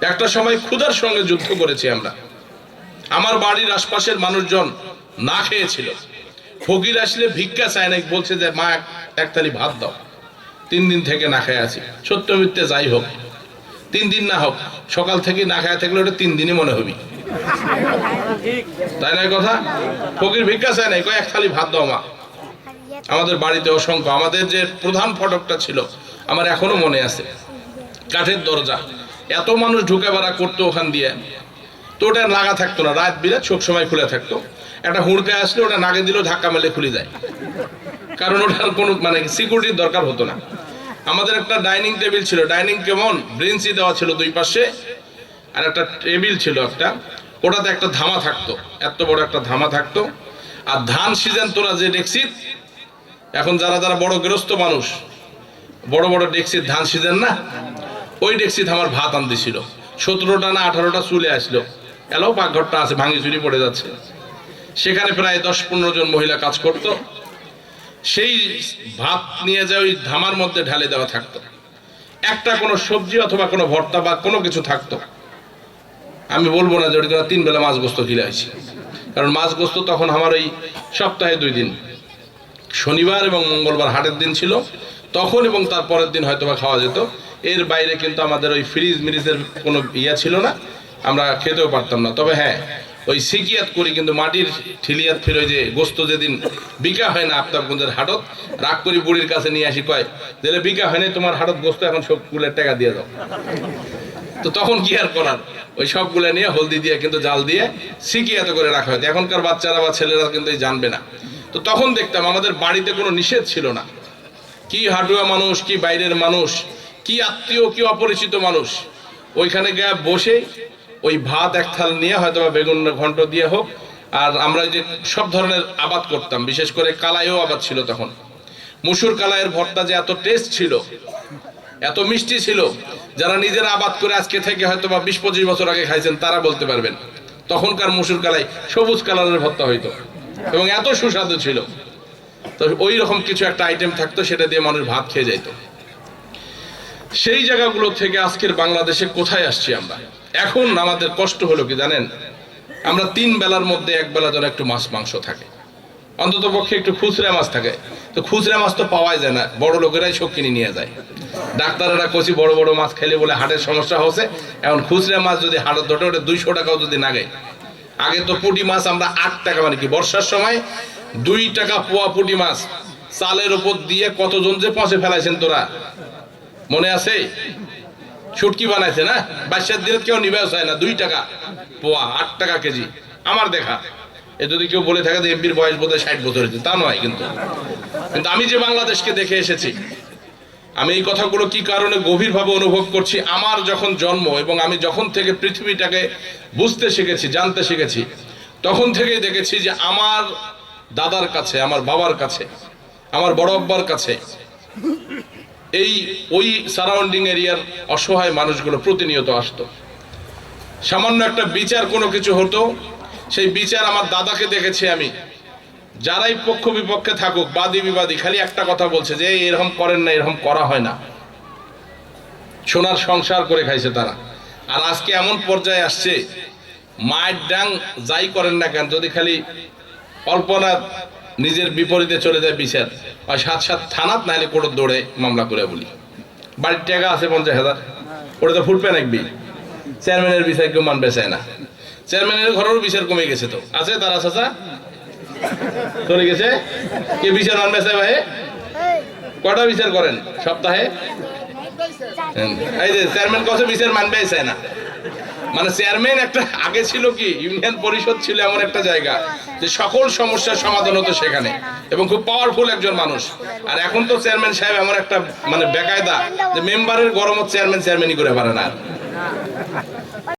একটা সময় ক্ষুধার সঙ্গে যুদ্ধ করেছি আমরা। আমার বাড়ির আশপাশের মানুষজন না খেয়েছিল। ফকির আসলে ভিক্ষা চায় না বলছে যে, মা, এক- থালি ভাত দাও। তিন দিন থেকে না খেয়ে আছি। সত্য মিথ্যে যাই হোক। তিন দিন না হোক, সকাল থেকে না খায় থাকলে ওটা তিন দিনই মনে হবি। তাই না কথা? ফকির ভিক্ষা চায় নাই এক থালি ভাত দাও মা। আমাদের বাড়িতে অসংখ্য আমাদের যে প্রধান ফটকটা ছিল, আমার এখনও মনে আছে। কাঠের দরজা। এত মানুষ ঢুকে বেড়া করতো ওখান দিয়ে। তো ওটা লাগা থাকতো না, রাত বিরাত সব সময় খুলে থাকতো। একটা হুড়কে আসলে ওটা নাগে দিলেও ধাক্কা মেলে খুলে যায়। কারণ ওটার কোনো মানে সিকিউরিটির দরকার হতো না। আমাদের একটা ডাইনিং টেবিল ছিল, ডাইনিং কেমন? ব্রেঞ্চি দেওয়া ছিল দুই পাশে, আর একটা টেবিল ছিল একটা। ওটাতে একটা ধামা থাকতো, এত বড় একটা ধামা থাকতো। আর ধান সিজন তোরা যে ডেক্সিত এখন যারা যারা বড় গৃহস্থ মানুষ, বড় বড় ডেক্সির ধান সিজন না? ওই ডেক্সিত আমার ভাত আনতেছিল। সতেরোটা না আঠারোটা চুলে আসলো। এলাও পাকঘরটা আছে, ভাঙি চুরি পড়ে যাচ্ছে। সেখানে প্রায় দশ পনেরো জন মহিলা কাজ করত। সেই ভাত নিয়ে যায় ওই ধামার মধ্যে ঢালে দেওয়া থাকতো। একটা কোনো সবজি অথবা কোনো ভর্তা বা কোনো কিছু থাকতো। আমি বলব না যে ওটা তিন বেলা মাছ গোস্ত খেলে আছি কারণ মাছ গোস্ত তখন আমার ওই সপ্তাহে দুই দিন। শনিবার এবং মঙ্গলবার হাটের দিন ছিল। তখন এবং তার পরের দিন হয়তো বা খাওয়া যেত। এর বাইরে কিন্তু আমাদের ওই ফ্রিজ মিরিজের কোনো ইয়া ছিল না, আমরা খেতেও পারতাম না। তবে হ্যাঁ ওই সিকিয়াত করি কিন্তু মাটির ঠিলিয়াত ফিরে যে গোস্ত যেদিন বিকা হয় না আফতাবগঞ্জের হাটত, রাগ করি বুড়ির কাছে নিয়ে আসি, কয় যেলে বিকা হয় না তোমার হাটত গোস্ত এখন সব কুলের টাকা দিয়ে দাও। তো তখন কি আর করার? ওই সবগুলো নিয়ে হলদি দিয়ে কিন্তু জাল দিয়ে সিকিয়াত করে রাখা হয়তো এখনকার বাচ্চারা বা ছেলেরা কিন্তু জানবে না। তো তখন দেখতাম আমাদের বাড়িতে কোনো নিষেধ ছিল না। কি হাটুয়া মানুষ, কি বাইরের মানুষ, কি আত্মীয়, কি অপরিচিত মানুষ। ওইখানে গিয়ে বসে ওই ভাত এক থাল নিয়ে হয়তো বা বেগুন ঘন্ট দিয়ে হোক, আর আমরা যে সব ধরনের আবাদ করতাম, বিশেষ করে কালাইও আবাদ ছিল তখন। মুসুর কালাইয়ের ভর্তা যে এত টেস্ট ছিল, এত মিষ্টি ছিল, যারা নিজেরা আবাদ করে আজকে থেকে হয়তো বা বিশ পঁচিশ বছর আগে খাইছেন, তারা বলতে পারবেন। তখনকার মুসুর কালাই সবুজ কালারের ভর্তা হইতো। এবং এত সুস্বাদু ছিল। তো ওই রকম কিছু একটা আইটেম থাকতো, সেটা দিয়ে মানুষ ভাত খেয়ে যেত সেই জায়গাগুলো থেকে আজকের বাংলাদেশে কোথায় আসছি আমরা? এখন আমাদের কষ্ট হলো কি জানেন? আমরা তিন বেলার মধ্যে এক বেলা যেন একটু মাছ, মাংস থাকে। অন্তত পক্ষে একটু খুচরা মাছ থাকে। তো খুচরা মাছ তো পাওয়াই যায় না, বড় লোকেরাই সব কিনে নিয়ে যায়। ডাক্তারেরা কচি বড় বড় মাছ খেলে বলে হাটের সমস্যা হচ্ছে। এখন খুচরা মাছ যদি হাটের ধরে ওটা দুইশো টাকাও যদি নাগে আগে তো পুটি মাছ আমরা আট টাকা মানে কি, বর্ষার সময় দুই টাকা পোয়া পুঁটি মাছ, চালের উপর দিয়ে কতজন যে পচে ফেলাইছেন তোরা? মনে আছে? ছুটকি বানাইছে না? বাইশের দিনে কেউ নিবে চায় না, দুই টাকা পোয়া, আট টাকা কেজি। আমার দেখা। এ যদি কেউ বলে থাকে যে এমপির বয়স বোধহয় ষাট বছর হয়েছে, তা নয় কিন্তু। কিন্তু আমি যে বাংলাদেশকে দেখে এসেছি, আমি এই কথাগুলো কি কারণে গভীরভাবে অনুভব করছি? আমার যখন জন্ম এবং আমি যখন থেকে পৃথিবীটাকে বুঝতে শিখেছি, জানতে শিখেছি, তখন থেকেই দেখেছি যে আমার দাদার কাছে, আমার বাবার কাছে, আমার বড় আব্বার কাছে, এই ওই সারাউন্ডিং এরিয়ার অসহায় মানুষগুলো প্রতিনিয়ত আসতো। সামান্য একটা বিচার কোনো কিছু হতো, সেই বিচার আমার দাদাকে দেখেছি আমি। যারাই পক্ষ বিপক্ষে থাকুক, বাদী বিবাদী, খালি একটা কথা বলছে যে, "এই এরকম করেন না, এরকম করা হয় না। সোনার সংসার করে খাইছে তারা। আর আজকে এমন পর্যায়ে আসছে, মায়ের ডাং যাই করেন না কেন, যদি খালি অল্পনা নিজের বিপরীতে চলে যায় বিচার। আর সাত সাত থানাত নাহলে কোর্ট দৌড়ে মামলা করে বলি। বাড়ির টাকা আছে পঞ্চাশ হাজার। ওটা তো ফুটবে নাকবি চেয়ারম্যানের বিচার কেউ মানবে চায় না। চেয়ারম্যানের ঘরেরও বিচার কমে গেছে তো। আছে তারা চাচা? চলে গেছে? কে বিচার মানবে চায় ভাই? কটা বিচার করেন? সপ্তাহে? এই যে, চেয়ারম্যান কত বিচার মানবে চায় না। মানে চেয়ারম্যান একটা, আগে ছিল কি ইউনিয়ন পরিষদ ছিল এমন একটা জায়গা, যে সকল সমস্যার সমাধান হতো সেখানে এবং খুব পাওয়ারফুল একজন মানুষ আর এখন তো চেয়ারম্যান সাহেব এমন একটা মানে বেকায়দা, যে মেম্বারের গরমত চেয়ারম্যান চেয়ারম্যানই করে পারে না।